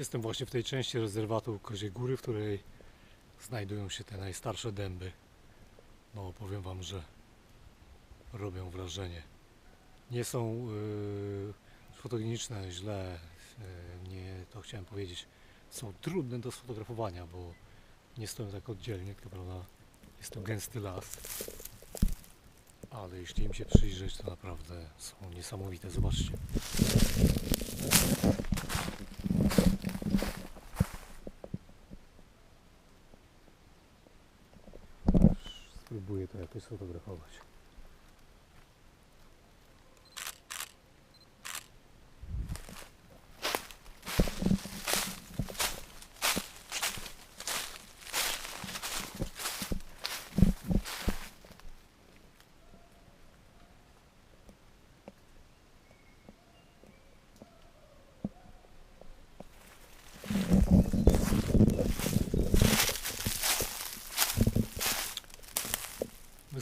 Jestem właśnie w tej części rezerwatu Kozie Góry, w której znajdują się te najstarsze dęby. No, powiem Wam, że robią wrażenie. Nie są yy, fotogeniczne, źle, yy, nie to chciałem powiedzieć. Są trudne do sfotografowania, bo nie stoją tak oddzielnie, to prawda, jest to gęsty las. Ale jeśli im się przyjrzeć, to naprawdę są niesamowite. Zobaczcie. Spróbuję to jakoś sfotografować.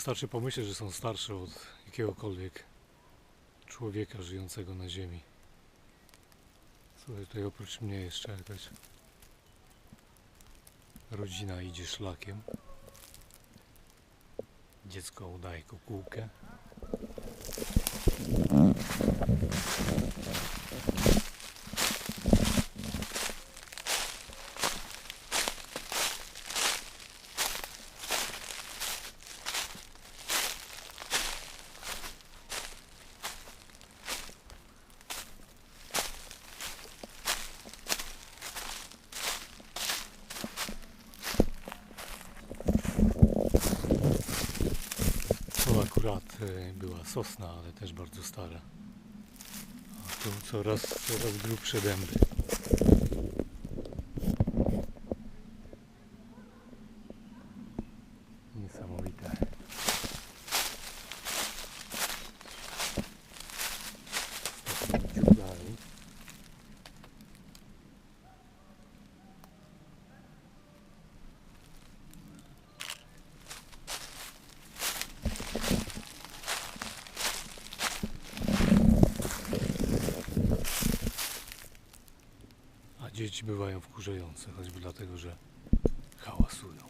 Wystarczy pomyśleć, że są starsze od jakiegokolwiek człowieka żyjącego na ziemi. Słuchaj, tutaj oprócz mnie jeszcze jakaś rodzina idzie szlakiem. Dziecko udaje kukułkę. To akurat e, była sosna, ale też bardzo stara. A tu coraz, coraz grubsze dęby. Niesamowite. Dzieci bywają wkurzające, choćby dlatego, że hałasują.